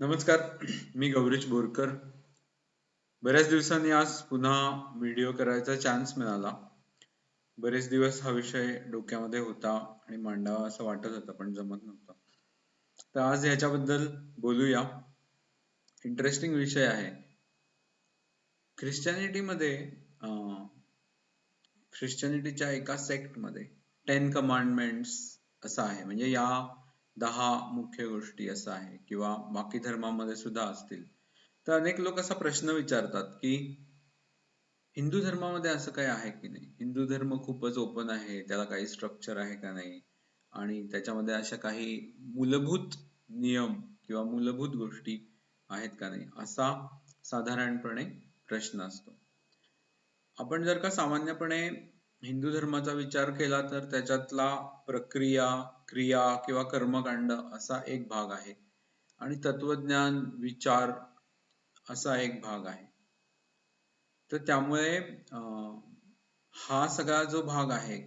नमस्कार मी गौरीश बोरकर. बऱ्याच दिवसांनी आज पुन्हा व्हिडिओ करायचा चान्स मिळाला. बरेच दिवस हा विषय डोक्यामध्ये होता आणि मांडावा असं वाटत होतं पण जमत नव्हतं. तर आज ह्याच्याबद्दल बोलूया. इंटरेस्टिंग विषय आहे. ख्रिश्चॅनिटीमध्ये ख्रिश्चॅनिटीच्या एका सेक्टमध्ये टेन कमांडमेंट्स असं आहे. म्हणजे या दहा मुख्य गोष्टी असं आहे किंवा बाकी धर्मामध्ये सुद्धा असतील. तर अनेक लोक असा प्रश्न विचारतात की हिंदू धर्मामध्ये असं काही आहे की नाही? हिंदू धर्म खूपच ओपन आहे त्याला काही स्ट्रक्चर आहे का नाही? आणि त्याच्यामध्ये अशा काही मूलभूत नियम किंवा मूलभूत गोष्टी आहेत का नाही? असा साधारणपणे प्रश्न असतो. आपण जर का सामान्यपणे हिंदू धर्माचा विचार केला तर त्याच्यातला प्रक्रिया क्रिया किंवा कर्मकांड असा एक भाग आहे. आणि तत्वज्ञान विचार असा एक भाग आहे. तर त्यामुळे हा सगळा जो भाग आहे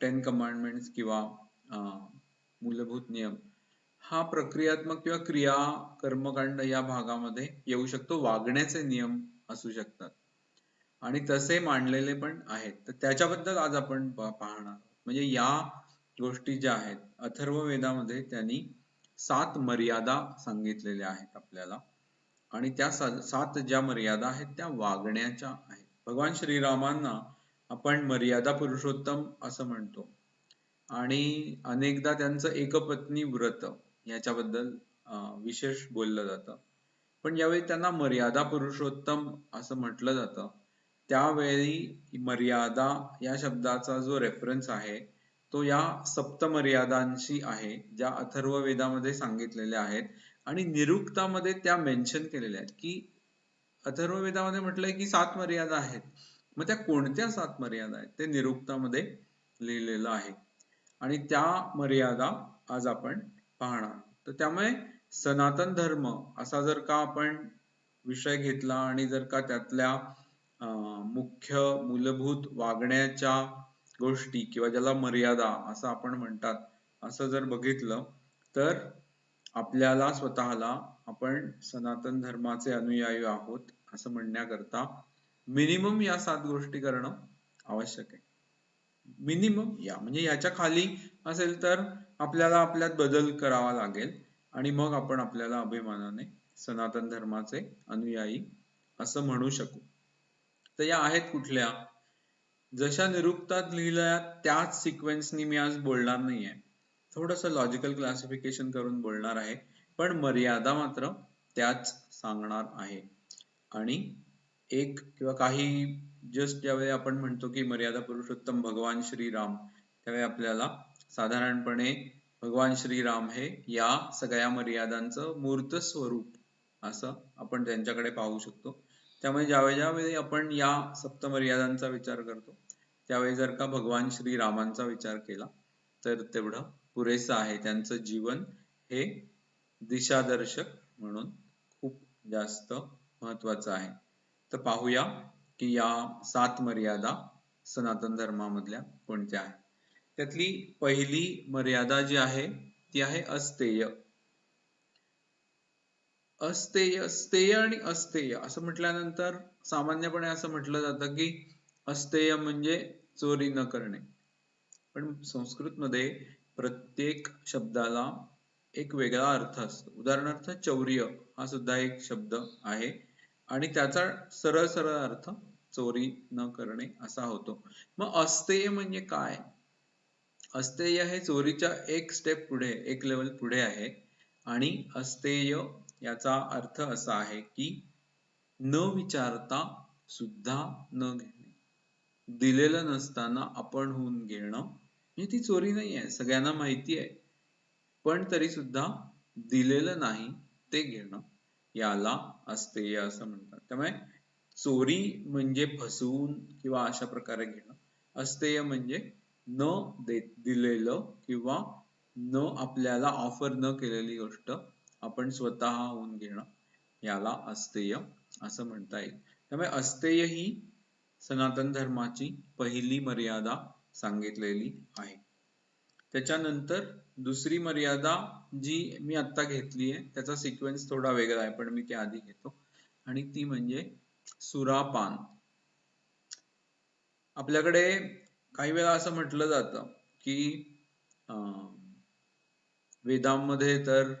टेन कमांडमेंट किंवा मूलभूत नियम हा प्रक्रियात्मक किंवा क्रिया कर्मकांड या भागामध्ये येऊ शकतो. वागण्याचे नियम असू शकतात. आणि तसे मांडलेले पण आहेत. तर त्याच्याबद्दल आज आपण पाहणार. म्हणजे या गोष्टी ज्या आहेत अथर्व वेदामध्ये त्यांनी सात मर्यादा सांगितलेल्या आहेत आपल्याला. आणि त्या सात ज्या मर्यादा आहेत त्या वागण्याच्या आहेत. भगवान श्रीरामांना आपण मर्यादा पुरुषोत्तम असं म्हणतो. आणि अनेकदा त्यांचं एकपत्नी व्रत याच्याबद्दल विशेष बोललं जातं. पण यावेळी त्यांना मर्यादा पुरुषोत्तम असं म्हटलं जातं. त्यावेळी मर्यादा या शब्दाचा जो रेफरन्स आहे तो या सप्तमर्यादांशी आहे ज्या अथर्व वेदामध्ये सांगितलेल्या आहेत. आणि निरुक्तामध्ये त्या मेन्शन केलेल्या आहेत की अथर्व वेदामध्ये म्हटलंय की सात मर्यादा आहेत. मग त्या कोणत्या सात मर्यादा आहेत? ते निरुक्तामध्ये लिहिलेलं आहे. आणि त्या मर्यादा आज आपण पाहणार तर त्यामुळे सनातन धर्म असा जर का आपण विषय घेतला आणि जर का त्यातल्या मुख्य मूलभूत वागण्याच्या गोष्टी किंवा ज्याला मर्यादा असं आपण म्हणतात असं जर बघितलं तर आपल्याला स्वतःला आपण सनातन धर्माचे अनुयायी आहोत असं म्हणण्याकरता मिनिमम या सात गोष्टी करणं आवश्यक आहे. मिनिमम या म्हणजे याच्या खाली असेल तर आपल्याला आपल्यात बदल करावा लागेल आणि मग आपण आपल्याला अभिमानाने सनातन धर्माचे अनुयायी असं म्हणू शकू. तर या आहेत कुठल्या? जशा निरुक्तात लिहिल्या त्याच सिक्वेन्सनी मी आज बोलणार नाहीये. थोडस लॉजिकल क्लासिफिकेशन करून बोलणार आहे पण मर्यादा मात्र त्याच सांगणार आहे. आणि एक किंवा काही जस्ट ज्यावेळी आपण म्हणतो की मर्यादा पुरुषोत्तम भगवान श्रीराम त्यावेळी आपल्याला साधारणपणे भगवान श्रीराम हे या सगळ्या मर्यादांचं मूर्त स्वरूप असं आपण त्यांच्याकडे पाहू शकतो. त्यामुळे ज्यावेळी ज्यावेळी आपण या सप्तमर्यादांचा विचार करतो त्यावेळी जर का भगवान श्री रामांचा विचार केला तर तेवढं पुरेसं आहे. त्यांचं जीवन हे दिशादर्शक म्हणून खूप जास्त महत्वाचं आहे. तर पाहूया की या सात मर्यादा सनातन धर्मामधल्या कोणत्या आहेत? त्यातली पहिली मर्यादा जी आहे ती आहे अस्तेय. अस्तेय स्तेय आणि अस्तेय. असं म्हटल्यानंतर सामान्यपणे असं म्हटलं जातं की अस्तेय म्हणजे चोरी न करणे. पण संस्कृतमध्ये प्रत्येक शब्दाला एक वेगळा अर्थ असतो. उदाहरणार्थ चौर्य हा सुद्धा एक शब्द आहे आणि त्याचा सरळ सरळ अर्थ चोरी न करणे असा होतो. मग अस्तेय म्हणजे काय? अस्तेय हे चोरीच्या एक स्टेप पुढे एक लेवल पुढे आहे आणि अस्तेय याचा अर्थ असा आहे की न विचारता सुद्धा न घेणे. दिलेलं नसताना आपण होऊन घेणं म्हणजे ती चोरी नाही आहे सगळ्यांना माहिती आहे. पण तरी सुद्धा दिलेलं नाही ते घेणं याला असते असं म्हणतात. त्यामुळे चोरी म्हणजे फसवून किंवा अशा प्रकारे घेणं. अस्तेय म्हणजे न दिलेलं किंवा न आपल्याला ऑफर न केलेली गोष्ट आपण स्वतः होऊन घेणं याला अस्तेय असं म्हणता येईल. त्यामुळे अस्तेय ही सनातन धर्माची पहिली मर्यादा सांगितलेली आहे. त्याच्यानंतर दुसरी मर्यादा जी मी आता घेतली आहे त्याचा सिक्वेन्स थोडा वेगळा आहे पण मी ते आधी घेतो. आणि ती म्हणजे सुरापान. आपल्याकडे काही वेळा असं म्हटलं जातं की वेदांमध्ये तर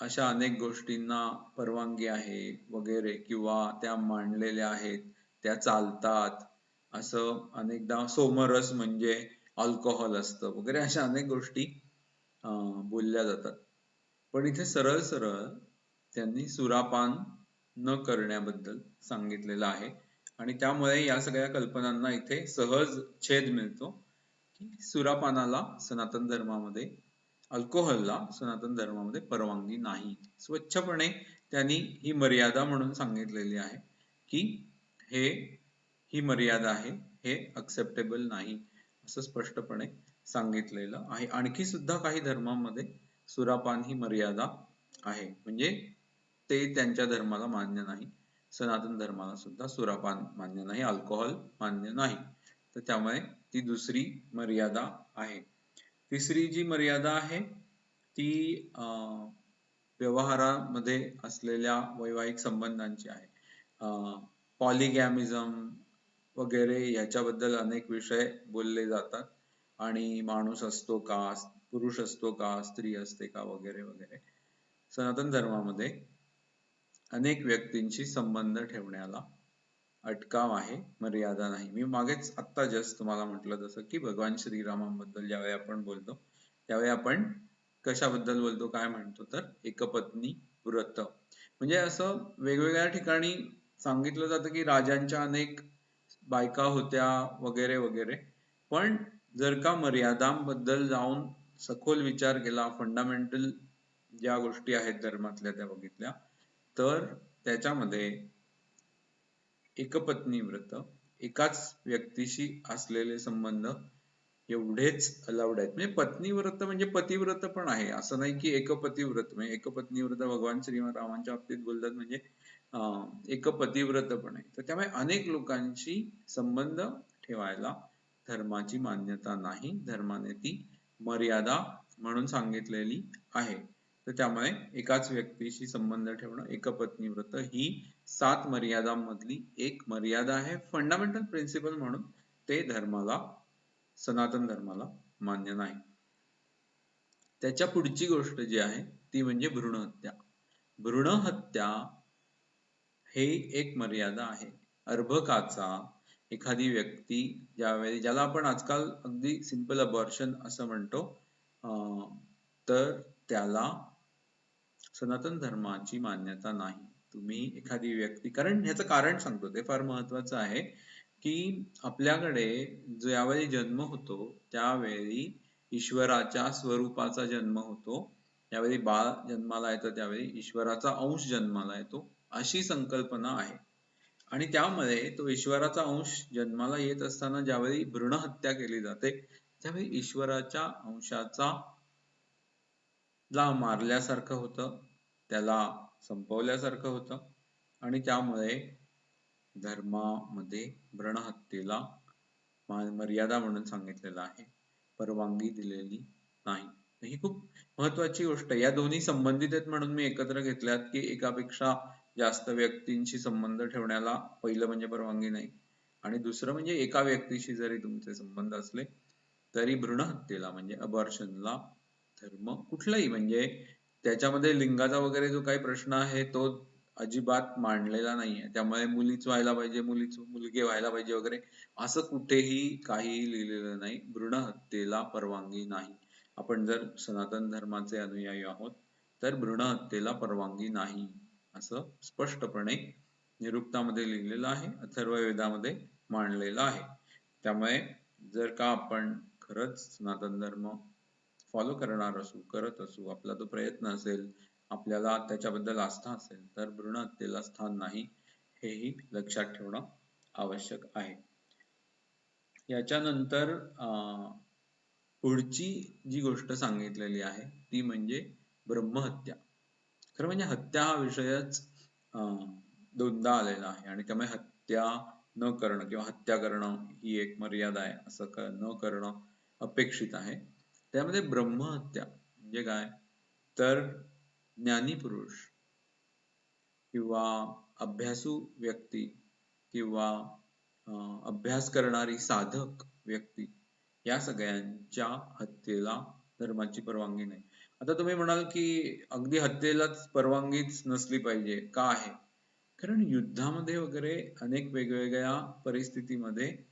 अशा अनेक गोष्टींना परवानगी आहे वगैरे किंवा त्या मांडलेल्या आहेत त्या चालतात. असं अनेकदा सोमरस म्हणजे अल्कोहोल असतं वगैरे अशा अनेक गोष्टी बोलल्या जातात. पण इथे सरळ सरळ त्यांनी सुरापान न करण्याबद्दल सांगितलेलं आहे. आणि त्यामुळे या सगळ्या कल्पनांना इथे सहज छेद मिळतो की सुरापानाला सनातन धर्मामध्ये अल्कोहोलला सनातन धर्मामध्ये परवानगी नाही. स्वच्छपणे त्यांनी ही मर्यादा म्हणून सांगितलेली आहे की हे ही मर्यादा आहे हे अक्सेप्टेबल नाही असं स्पष्टपणे सांगितलेलं आहे. आणखी सुद्धा काही धर्मांमध्ये सुरापान ही मर्यादा आहे. म्हणजे ते त्यांच्या धर्माला मान्य नाही. सनातन धर्माला सुद्धा सुरापान मान्य नाही अल्कोहोल मान्य नाही. तर त्यामुळे ती दुसरी मर्यादा आहे. तिसरी जी मर्यादा आहे ती व्यवहारामध्ये असलेल्या वैवाहिक संबंधांची आहे. पॉलिगॅमिझम वगैरे याच्याबद्दल अनेक विषय बोलले जातात. आणि माणूस असतो का पुरुष असतो का स्त्री असते का वगैरे वगैरे. सनातन धर्मामध्ये अनेक व्यक्तींशी संबंध ठेवण्याला अटकाव आहे मर्यादा नाही. मी मागेच आत्ता जस्ट तुम्हाला म्हटलं जसं की भगवान श्रीरामांबद्दल ज्यावेळी आपण बोलतो त्यावेळी आपण कशाबद्दल बोलतो काय म्हणतो तर एकपत्नी व्रत. म्हणजे असं वेगवेगळ्या ठिकाणी सांगितलं जातं की राजांच्या अनेक बायका होत्या वगैरे वगैरे. पण जर का मर्यादांबद्दल जाऊन सखोल विचार केला फंडामेंटल ज्या गोष्टी आहेत धर्मातल्या त्या बघितल्या तर त्याच्यामध्ये एकपत्नी व्रत एकाच व्यक्तीशी असलेले संबंध एवढेच अलाउड आहेत. म्हणजे पत्नी व्रत म्हणजे पतिव्रत पण आहे. असं नाही की एकपती व्रत. म्हणजे एकपत्नी व्रत भगवान श्रीरामांच्या बाबतीत बोलतात म्हणजे एक पतिव्रत पण आहे. तर त्यामुळे अनेक लोकांशी संबंध ठेवायला धर्माची मान्यता नाही. धर्माने ती मर्यादा म्हणून सांगितलेली आहे. तर त्यामुळे एकाच व्यक्तीशी संबंध ठेवणं एकपत्नी व्रत ही सात मर्यादांमधली एक मर्यादा आहे. फंडामेंटल प्रिन्सिपल म्हणून ते धर्माला सनातन धर्माला मान्य नाही. त्याच्या पुढची गोष्ट जी आहे ती म्हणजे भ्रूण हत्या. भ्रूण हत्या हे एक मर्यादा आहे. अर्भकाचा एखादी व्यक्ती ज्यावेळी ज्याला आपण आजकाल अगदी सिंपल अबॉर्शन असं म्हणतो तर त्याला सनातन धर्माची मान्यता नाही. तुम्ही एखादी व्यक्ती कारण ह्याचं कारण सांगतो ते फार महत्वाचं आहे की आपल्याकडे ज्यावेळी जन्म होतो त्यावेळी ईश्वराच्या स्वरूपाचा जन्म होतो. त्यावेळी बाळ जन्माला येतं त्यावेळी ईश्वराचा अंश जन्माला येतो अशी संकल्पना आहे. आणि त्यामुळे तो ईश्वराचा अंश जन्माला येत असताना ज्यावेळी भ्रूण हत्या केली जाते त्यावेळी ईश्वराच्या अंशाचा ला मारल्यासारखं होतं. त्याला संपवल्यासारखं होतं. आणि त्यामुळे धर्मामध्ये भ्रणहत्येला मर्यादा म्हणून सांगितलेलं आहे. परवानगी दिलेली नाही. ही खूप महत्वाची गोष्ट या दोन्ही संबंधित आहेत म्हणून मी एकत्र घेतल्यात की एकापेक्षा जास्त व्यक्तींशी संबंध ठेवण्याला पहिलं म्हणजे परवानगी नाही. आणि दुसरं म्हणजे एका व्यक्तीशी जरी तुमचे संबंध असले तरी भ्रूण हत्येला म्हणजे अबॉर्शनला धर्म कुठलाही म्हणजे त्याच्यामध्ये लिंगाचा वगैरे जो काही प्रश्न आहे तो अजिबात मांडलेला नाहीये. त्यामुळे मुलीच व्हायला पाहिजे मुलीच मुलगी व्हायला पाहिजे वगैरे असं कुठेही काही लिहिलेलं नाही. भ्रूण हत्येला परवानगी नाही. आपण जर सनातन धर्माचे अनुयायी आहोत तर भ्रूण हत्येला परवानगी नाही असं स्पष्टपणे निरुक्तामध्ये लिहिलेलं आहे अथर्व वेदामध्ये मांडलेलं आहे. त्यामुळे जर का आपण खरंच सनातन धर्म फॉलो करणार असू करत असू आपला तो प्रयत्न असेल आपल्याला त्याच्याबद्दल आस्था असेल तर भ्रूण हत्येला स्थान नाही हेही लक्षात ठेवणं आवश्यक आहे. याच्यानंतर पुढची जी गोष्ट सांगितलेली आहे ती म्हणजे ब्रह्महत्या. खरं म्हणजे हत्या हा विषयच दोनदा आलेला आहे आणि त्यामुळे हत्या न करणं किंवा हत्या करणं ही एक मर्यादा आहे असं न करणं अपेक्षित आहे. त्यामध्ये ब्रह्महत्या म्हणजे काय? तर ज्ञानीपुरुष किंवा अभ्यासू व्यक्ती किंवा अभ्यास करणारी साधक व्यक्ती या सगळ्यांच्या हत्येला धर्माची परवानगी नाही. आता तुम्ही म्हणाल की अगदी हत्येलाच परवानगीच नसली पाहिजे का आहे? कारण युद्धामध्ये वगैरे अनेक वेगवेगळ्या परिस्थितीमध्ये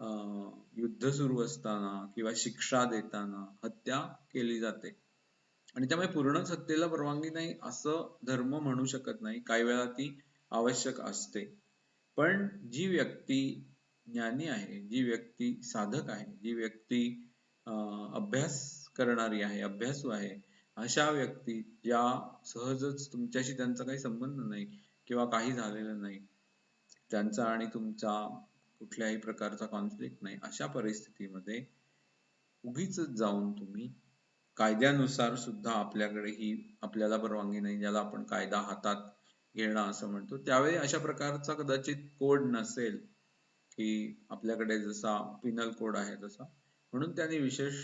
युद्ध सुरू असताना किंवा शिक्षा देताना हत्या केली जाते. आणि त्यामुळे पूर्णच हत्येला परवानगी नाही असं धर्म म्हणू शकत नाही. काही वेळा ती आवश्यक असते. पण जी व्यक्ती ज्ञानी आहे जी व्यक्ती साधक आहे जी व्यक्ती अभ्यास करणारी आहे अभ्यासू आहे अशा व्यक्ती ज्या सहजच तुमच्याशी त्यांचा काही संबंध नाही किंवा काही झालेलं नाही. त्यांचा आणि तुमचा कुठल्याही प्रकारचा कॉन्फ्लिक्ट नाही. अशा परिस्थितीमध्ये उगीच जाऊन तुम्ही कायद्यानुसार सुद्धा आपल्याकडे ही आपल्याला परवानगी नाही ज्याला आपण कायदा हातात घेणं असं म्हणतो त्यावेळी अशा प्रकारचा कदाचित कोड नसेल की आपल्याकडे जसा पिनल कोड आहे तसा. म्हणून त्यांनी विशेष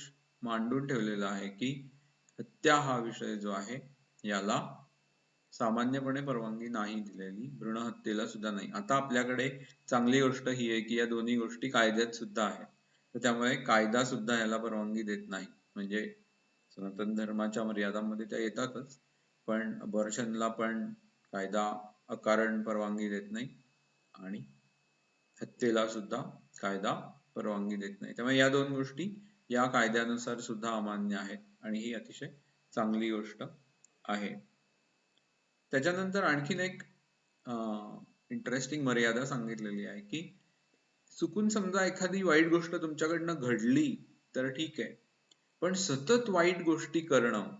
मांडून ठेवलेला आहे की हत्या हा विषय जो आहे याला सामान्यपणे परवानगी नाही दिलेली भ्रूणहत्येला सुद्धा नाही. आता आपल्याकडे चांगली गोष्ट ही आहे की या दोन्ही गोष्टी कायद्यात सुद्धा आहेत तर त्यामुळे कायदा सुद्धा याला परवानगी देत नाही. म्हणजे सनातन धर्माच्या मर्यादांमध्ये त्या येतातच पण अबॉर्शनला पण कायदा अकारण परवानगी देत नाही आणि हत्येला सुद्धा कायदा परवानगी देत नाही. त्यामुळे या दोन गोष्टी या कायद्यानुसार सुद्धा अमान्य आहेत आणि ही अतिशय चांगली गोष्ट आहे. त्याच्यानंतर आणखीन एक इंटरेस्टिंग मर्यादा सांगितलेली आहे की चुकून समजा एखादी वाईट गोष्ट तुमच्याकडनं घडली तर ठीक आहे. पण सतत वाईट गोष्टी करणं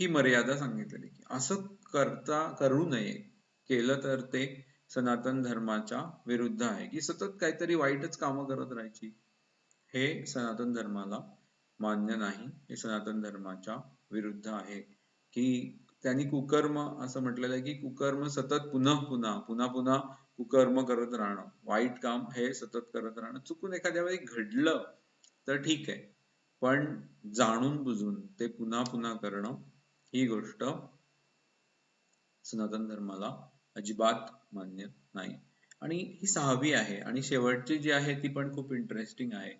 ही मर्यादा सांगितलेली की असं करता करू नये. केलं तर ते सनातन धर्माच्या विरुद्ध आहे. की सतत काहीतरी वाईटच कामं करत राहायची हे सनातन धर्माला मान्य नाही. हे सनातन धर्माच्या विरुद्ध आहे. की त्यांनी कुकर्म असं म्हटलेलं आहे की कुकर्म सतत पुन्हा पुन्हा पुन्हा पुन्हा कुकर्म करत राहणं. वाईट काम हे सतत करत राहणं. चुकून एखाद्या वेळी घडलं तर ठीक आहे. पण जाणून बुजून ते पुन्हा पुन्हा करणं ही गोष्ट सनातन धर्माला अजिबात मान्य नाही. आणि ही सहावी आहे. आणि शेवटची जी आहे ती पण खूप इंटरेस्टिंग आहे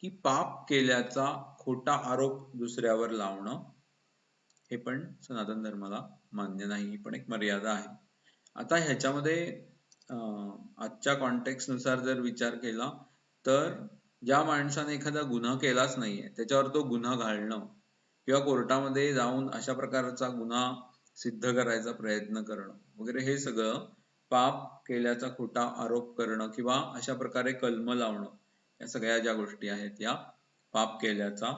की पाप केल्याचा खोटा आरोप दुसऱ्यावर लावणं हे पण सनातन धर्माला मान्य नाही ही पण एक मर्यादा आहे. आता ह्याच्यामध्ये आजच्या कॉन्टेक्स्टनुसार जर विचार केला तर ज्या माणसाने एखादा गुन्हा केलाच नाहीये त्याच्यावर तो गुन्हा घालणं किंवा कोर्टामध्ये जाऊन अशा प्रकारचा गुन्हा सिद्ध करायचा प्रयत्न करणं वगैरे हे सगळं पाप केल्याचा खोटा आरोप करणं किंवा अशा प्रकारे कलम लावणं या सगळ्या ज्या गोष्टी आहेत या पाप केल्याचा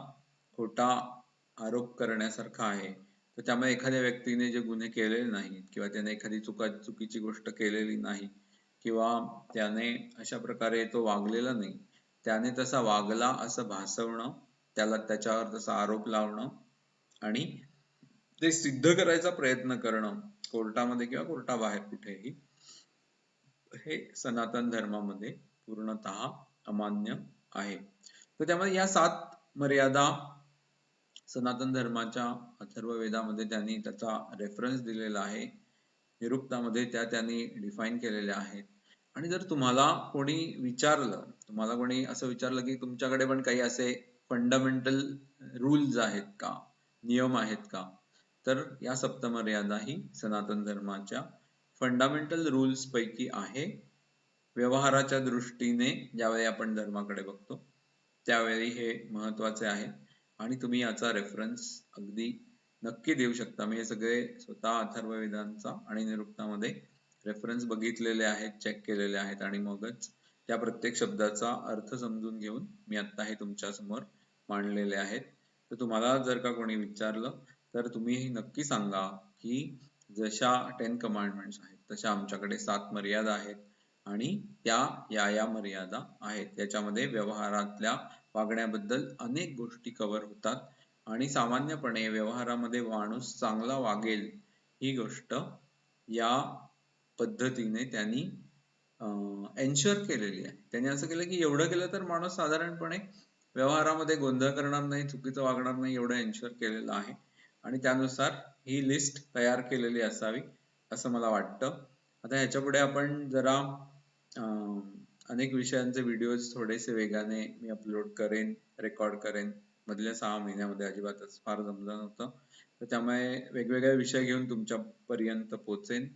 खोटा आरोप करण्यासारखा आहे. तर त्यामुळे एखाद्या व्यक्तीने जे गुन्हे केलेले नाहीत किंवा त्याने एखादी चुका चुकीची गोष्ट केलेली नाही किंवा त्याने अशा प्रकारे तो वागलेला नाही त्याने तसा वागला असं भासवणं त्याला त्याच्यावर तसा आरोप लावणं आणि ते सिद्ध करायचा प्रयत्न करणं कोर्टामध्ये किंवा कोर्टाबाहेर कुठेही हे सनातन धर्मामध्ये पूर्णतः अमान्य आहे. तर त्यामध्ये या सात मर्यादा सनातन धर्माच्या अथर्व वेदामध्ये त्यांनी त्याचा रेफरन्स दिलेला आहे. निरुक्तामध्ये त्या त्यांनी डिफाईन केलेल्या आहेत. आणि जर तुम्हाला कोणी विचारलं तुम्हाला कोणी असं विचारलं की तुमच्याकडे पण काही असे फंडामेंटल रूल्स आहेत का? नियम आहेत का? तर या सप्तमर्यादा ही सनातन धर्माच्या फंडामेंटल रूल्स पैकी आहे. व्यवहाराच्या दृष्टीने ज्यावेळी आपण धर्माकडे बघतो त्यावेळी हे महत्त्वाचे आहे. आणि तुम्ही याचा रेफरन्स अगदी नक्की देऊ शकता. मी हे सगळे स्वतः अथर्ववेदांचा आणि निरुक्तामध्ये रेफरन्स बघितलेले आहेत चेक केलेले आहेत आणि मगच त्या प्रत्येक शब्दाचा अर्थ समजून घेऊन मी आता हे तुमच्यासमोर मांडलेले आहेत. तर तुम्हाला जर का कोणी विचारलं तर तुम्ही नक्की सांगा की जशा टेन कमांडमेंट्स आहेत तशा आमच्याकडे सात मर्यादा आहेत. आणि त्या या या मर्यादा आहेत. त्याच्यामध्ये व्यवहारातल्या वागण्याबद्दल अनेक गोष्टी कव्हर होतात. आणि सामान्यपणे व्यवहारामध्ये माणूस चांगला वागेल ही गोष्ट या पद्धतीने त्यांनी एन्श्युअर केलेली आहे. त्यांनी असं केलं की एवढं केलं तर माणूस साधारणपणे व्यवहारामध्ये गोंधळ करणार नाही चुकीचं वागणार नाही एवढं एन्शुअर केलेलं आहे. आणि त्यानुसार ही लिस्ट तयार केलेली असावी असं मला वाटतं. आता ह्याच्या पुढे आपण जरा अनेक विषयांचे व्हिडिओज थोडेसे वेगाने मी अपलोड करेन रेकॉर्ड करेन. मधल्या सहा महिन्यामध्ये अजिबातच फार जमलं नव्हतं. तर त्यामुळे वेगवेगळे विषय घेऊन तुमच्या पर्यंत पोचेन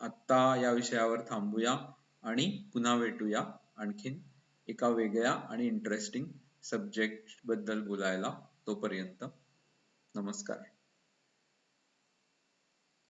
आत्ता या विषयावर थांबूया आणि पुन्हा भेटूया आणखीन एका वेगळ्या आणि इंटरेस्टिंग सब्जेक्टबद्दल बोलायला तोपर्यंत. नमस्कार.